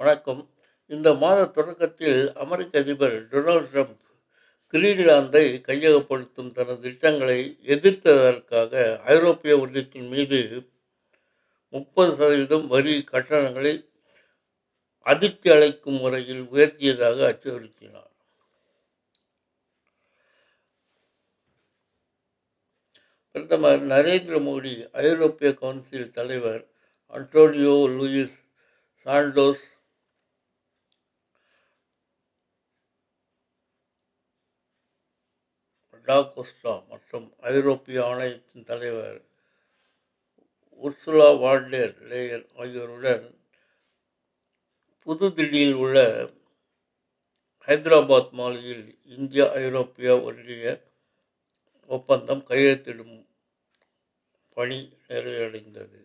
வணக்கம். இந்த மாத தொடக்கத்தில் அமெரிக்க அதிபர் டொனால்ட் ட்ரம்ப் கிரீன்லாந்தை கையகப்படுத்தும் தனது திட்டங்களை எதிர்த்ததற்காக ஐரோப்பிய ஒன்றியத்தின் மீது முப்பது சதவீதம் வரி கட்டணங்களை அதிர்ச்சி அளிக்கும் முறையில் உயர்த்தியதாக அச்சுறுத்தினார். பிரதமர் நரேந்திர மோடி ஐரோப்பிய கவுன்சில் தலைவர் அன்டோனியோ லூயிஸ் சாண்டோஸ் டாகோஸ்டா மற்றும் ஐரோப்பிய ஆணையத்தின் தலைவர் உர்சுலா வால்டேர் லேயர் ஆகியோருடன் புதுதில்லியில் உள்ள ஹைதராபாத் மாலையில் இந்தியா ஐரோப்பிய ஒன்றிய ஒப்பந்தம் கையெழுத்திடும் பணி நிறைவடைந்தது.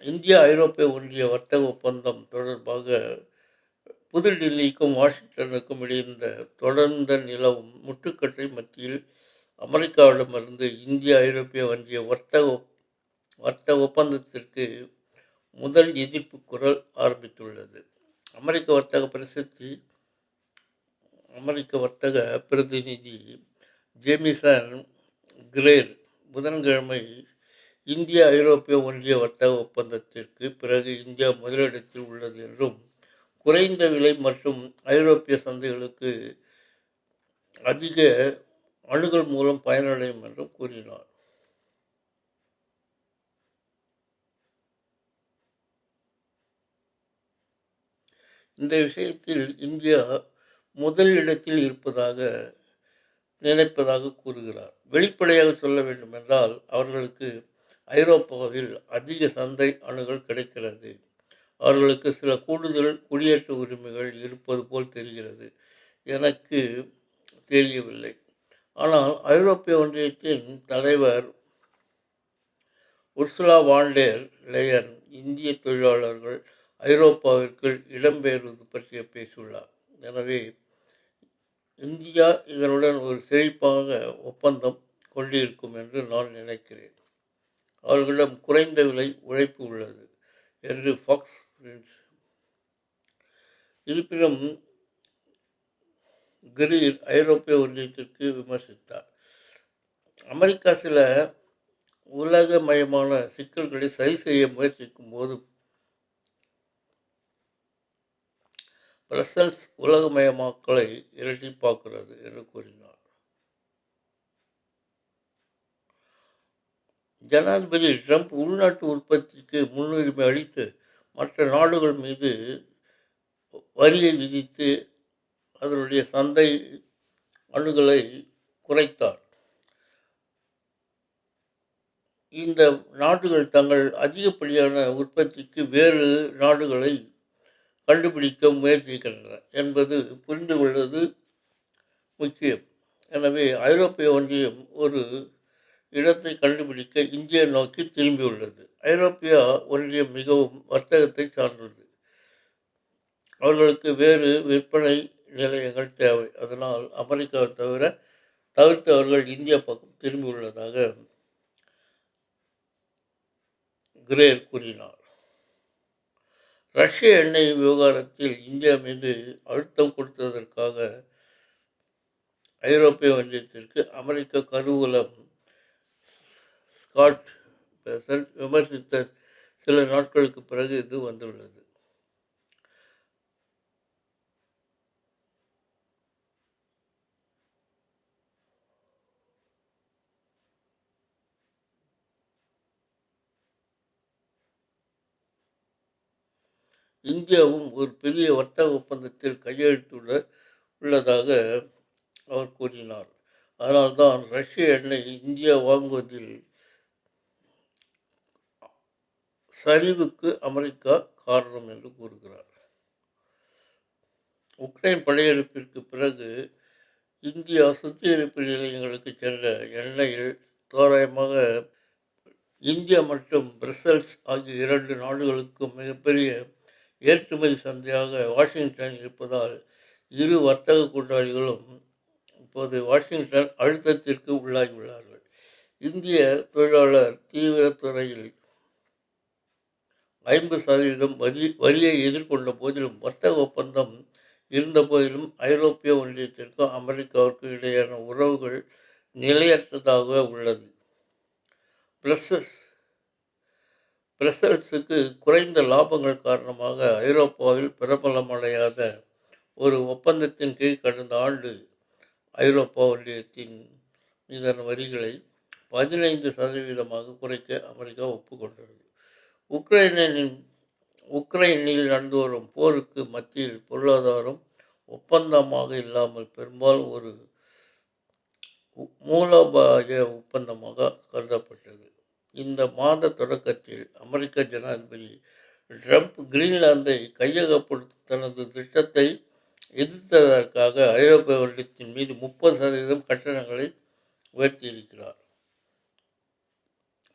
இந்தியா ஐரோப்பிய ஒன்றிய வர்த்தக ஒப்பந்தம் தொடர்பாக புதுடில்லிக்கும் வாஷிங்டனுக்கும் இடையிருந்த தொடர்ந்த நிலவும் முட்டுக்கட்டை மத்தியில் அமெரிக்காவிடமிருந்து இந்திய ஐரோப்பிய ஒன்றிய வர்த்தக வர்த்தக ஒப்பந்தத்திற்கு முதல் எதிர்ப்பு குரல் ஆரம்பித்துள்ளது. அமெரிக்க வர்த்தக பிரசித்தி அமெரிக்க வர்த்தக பிரதிநிதி ஜேமிசன் கிரேர் புதன்கிழமை இந்திய ஐரோப்பிய ஒன்றிய வர்த்தக ஒப்பந்தத்திற்கு பிறகு இந்தியா முதலிடத்தில் உள்ளது என்றும் குறைந்த விலை மற்றும் ஐரோப்பிய சந்தைகளுக்கு அதிக அணுகல் மூலம் பயனடையும் என்றும் கூறினார். இந்த விஷயத்தில் இந்தியா முதல் இடத்தில் இருப்பதாக நினைப்பதாக கூறுகிறார். வெளிப்படையாக சொல்ல வேண்டும் என்றால் அவர்களுக்கு ஐரோப்பாவில் அதிக சந்தை அணுகல் கிடைக்கிறது. அவர்களுக்கு சில கூடுதல் குடியேற்ற உரிமைகள் இருப்பது போல் தெரிகிறது. எனக்கு தெரியவில்லை. ஆனால் ஐரோப்பிய ஒன்றியத்தின் தலைவர் உர்சுலா வாண்டேர் லேயர் இந்திய தொழிலாளர்கள் ஐரோப்பாவிற்கு இடம்பெயர்வது பற்றிய பேசியுள்ளார். எனவே இந்தியா இதனுடன் ஒரு செழிப்பாக ஒப்பந்தம் கொண்டிருக்கும் என்று நான் நினைக்கிறேன். அவர்களிடம் குறைந்த விலை உழைப்பு உள்ளது என்று ஃபாக்ஸ் இருப்பினும் கிரீர் ஐரோப்பிய ஒன்றியத்திற்கு விமர்சித்தார். அமெரிக்கா சில உலகமயமான சிக்கல்களை சரி செய்ய முயற்சிக்கும் போது பிரசல்ஸ் உலகமயமாக்கலை இரட்டிப்பாக்குறது என்று கூறினார். ஜனாதிபதி ட்ரம்ப் உள்நாட்டு உற்பத்திக்கு முன்னுரிமை அளித்து மற்ற நாடுகள் மீது வரியை விதித்து அதனுடைய சந்தை அணுகலை குறைத்தார். இந்த நாடுகள் தங்கள் அதிகப்படியான உற்பத்திக்கு வேறு நாடுகளை கண்டுபிடிக்க முயற்சிக்கின்றன என்பது புரிந்து கொள்வது முக்கியம். எனவே ஐரோப்பிய ஒன்றியம் ஒரு இடத்தை கண்டுபிடிக்க இந்தியா நோக்கி திரும்பியுள்ளது. ஐரோப்பிய ஒன்றியம் மிகவும் வர்த்தகத்தை சார்ந்துள்ளது. அவர்களுக்கு வேறு விற்பனை நிலையங்கள் தேவை. அதனால் அமெரிக்காவை தவிர தவிர்த்து அவர்கள் இந்தியா பக்கம் திரும்பியுள்ளதாக கிரேர் கூறினார். ரஷ்ய எண்ணெய் விவகாரத்தில் இந்தியா மீது அழுத்தம் கொடுத்ததற்காக ஐரோப்பிய ஒன்றியத்திற்கு அமெரிக்க கருவூலம் ஸ்காட் பெசன்ட் விமர்சித்த சில நாட்களுக்கு பிறகு இது வந்துள்ளது. இந்தியாவும் ஒரு பெரிய வர்த்தக ஒப்பந்தத்தில் கையெழுத்துள்ள உள்ளதாக அவர் கூறினார். அதனால்தான் ரஷ்ய எண்ணெய் இந்தியா வாங்குவதில் சரிவுக்கு அமெரிக்கா காரணம் என்று கூறுகிறார். உக்ரைன் படையெடுப்பிற்கு பிறகு இந்தியா சுத்திகரிப்பு நிலையங்களுக்கு சென்ற எண்ணெயில் தோராயமாக இந்தியா மற்றும் பிரசல்ஸ் ஆகிய இரண்டு நாடுகளுக்கும் மிகப்பெரிய ஏற்றுமதி சந்தையாக வாஷிங்டன் இருப்பதால் இரு வர்த்தக கூட்டாளிகளும் இப்போது வாஷிங்டன் அழுத்தத்திற்கு உள்ளாகியுள்ளார்கள். இந்திய தொழிலாளர் தீவிர துறையில் ஐம்பது சதவீதம் வரி வரியை எதிர்கொண்ட போதிலும் வர்த்தக ஒப்பந்தம் இருந்த போதிலும் ஐரோப்பிய ஒன்றியத்திற்கும் அமெரிக்காவிற்கும் இடையேயான உறவுகள் நிலையற்றதாக உள்ளது. பிரசஸ் பிரசல்ஸுக்கு குறைந்த லாபங்கள் காரணமாக ஐரோப்பாவில் பிரபலமடையாத ஒரு ஒப்பந்தத்தின் கீழ் கடந்த ஆண்டு ஐரோப்பா ஒன்றியத்தின் மீதான வரிகளை பதினைந்து சதவீதமாக குறைக்க அமெரிக்கா ஒப்புக்கொண்டது. உக்ரைனின் உக்ரைனில் நடந்து வரும் போருக்கு மத்தியில் பொருளாதாரம் ஒப்பந்தமாக இல்லாமல் பெரும்பாலும் ஒரு மூலோபாய ஒப்பந்தமாக கருதப்பட்டது. இந்த மாத தொடக்கத்தில் அமெரிக்க ஜனாதிபதி ட்ரம்ப் கிரீன்லாந்தை கையகப்படுத்த தனது திட்டத்தை எதிர்த்ததற்காக ஐரோப்பிய வருடத்தின் மீது முப்பது சதவீதம் கட்டணங்களை உயர்த்தியிருக்கிறார்.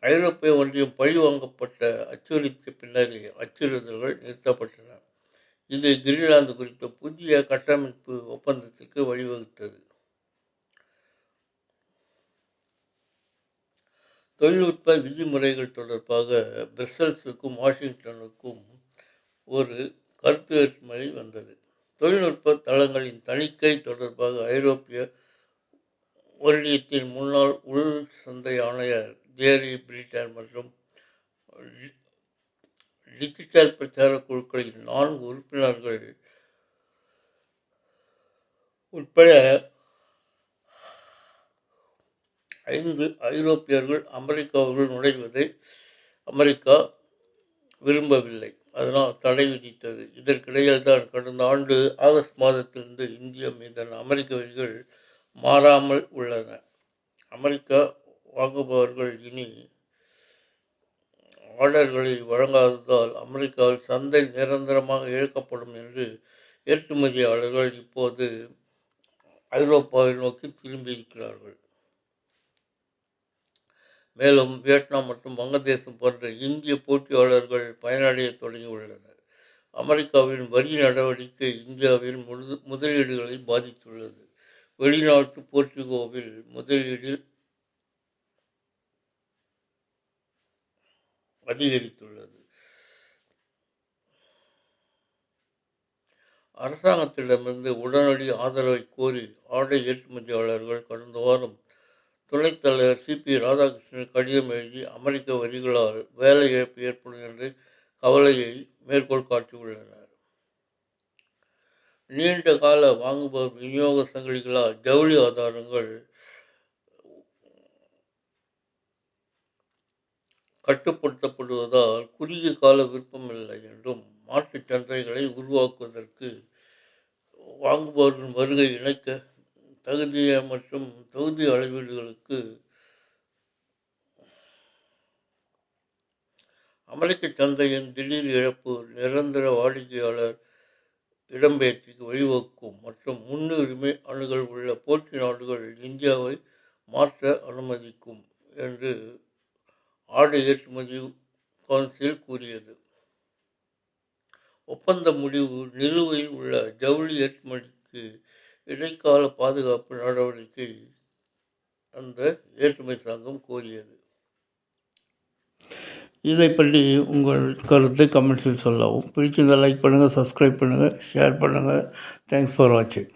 ஐரோப்பிய ஒன்றியம் பழிவாங்கப்பட்ட அச்சுறுத்திய பின்னரே அச்சுறுத்தல்கள் நிறுத்தப்பட்டன. இது கிரீன்லாந்து குறித்த புதிய கட்டமைப்பு ஒப்பந்தத்திற்கு வழிவகுத்தது. தொழில்நுட்ப விதிமுறைகள் தொடர்பாக பிரசல்ஸுக்கும் வாஷிங்டனுக்கும் ஒரு கருத்து வேற்றுமை வந்தது. தொழில்நுட்ப தளங்களின் தணிக்கை தொடர்பாக ஐரோப்பிய ஒன்றியத்தின் முன்னாள் உள் சந்தை ஆணையர் தேரி பிரிட்டன் மற்றும் டிஜிட்டல் பிரச்சார குழுக்களின் நான்கு உறுப்பினர்கள் உட்பட ஐந்து ஐரோப்பியர்கள் அமெரிக்காவுக்குள் நுழைவதை அமெரிக்கா விரும்பவில்லை. அதனால் தடை விதித்தது. இதற்கிடையில் தான் கடந்த ஆண்டு ஆகஸ்ட் மாதத்திலிருந்து இந்தியா மீதான அமெரிக்க வரிகள் மாறாமல் உள்ளன. அமெரிக்கா வாங்குபவர்கள் இனி ஆர்டர்களை வழங்காததால் அமெரிக்காவில் சந்தை நிரந்தரமாக இழக்கப்படும் என்று ஏற்றுமதியாளர்கள் இப்போது ஐரோப்பாவை நோக்கி திரும்பியிருக்கிறார்கள் மேலும் வியட்நாம் மற்றும் வங்கதேசம் போன்ற இந்திய போட்டியாளர்கள் பயனடைய தொடங்கியுள்ளனர். அமெரிக்காவின் வரி நடவடிக்கை இந்தியாவின் முழு முதலீடுகளை பாதித்துள்ளது. வெளிநாட்டு போர்ச்சுகோவில் முதலீடு அதிகரித்துள்ளது. அரசாங்கத்திடமிருந்து உடனடி ஆதரவை கோரி ஆடை ஏற்றுமதியாளர்கள் கடந்த வாரம் துணைத் தலைவர் சிபி ராதாகிருஷ்ணன் கடிதம் எழுதி அமெரிக்க வரிகளால் வேலை இழப்பு ஏற்படும் என்று கவலையை மேற்கோள் காட்டியுள்ளனர். நீண்ட கால வாங்குபவர் விநியோக சங்கிலிகளால் ஜவுளி ஆதாரங்கள் கட்டுப்படுத்தப்படுவதால் குறுகிய கால விருப்பமில்லை என்றும் மாற்று சந்தைகளை உருவாக்குவதற்கு வாங்குபவர்களின் வருகை இணைக்க தகுதிய மற்றும் தொகுதி அளவீடுகளுக்கு அமெரிக்க சந்தையின் திடீர் இழப்பு நிரந்தர வாடிக்கையாளர் இடம்பெயர்ச்சிக்கு வழிவகுக்கும் மற்றும் முன்னுரிமை அணுகல் உள்ள போட்டி நாடுகள் இந்தியாவை மாற்ற அனுமதிக்கும் என்று ஆடு ஏற்றுமதி கவுன்சில் கூறியது. ஒப்பந்த முடிவு நிலுவையில் உள்ள ஜவுளி ஏற்றுமதிக்கு இடைக்கால பாதுகாப்பு நடவடிக்கை அந்த ஏற்றுமை சங்கம் கோரியது. இதை பற்றி உங்கள் கருத்தை கமெண்ட்ஸில் சொல்லவும். பிடிச்சிருந்தால் லைக் பண்ணுங்கள் சப்ஸ்கிரைப் பண்ணுங்கள் ஷேர் பண்ணுங்கள் தேங்க்ஸ் ஃபார் வாட்சிங்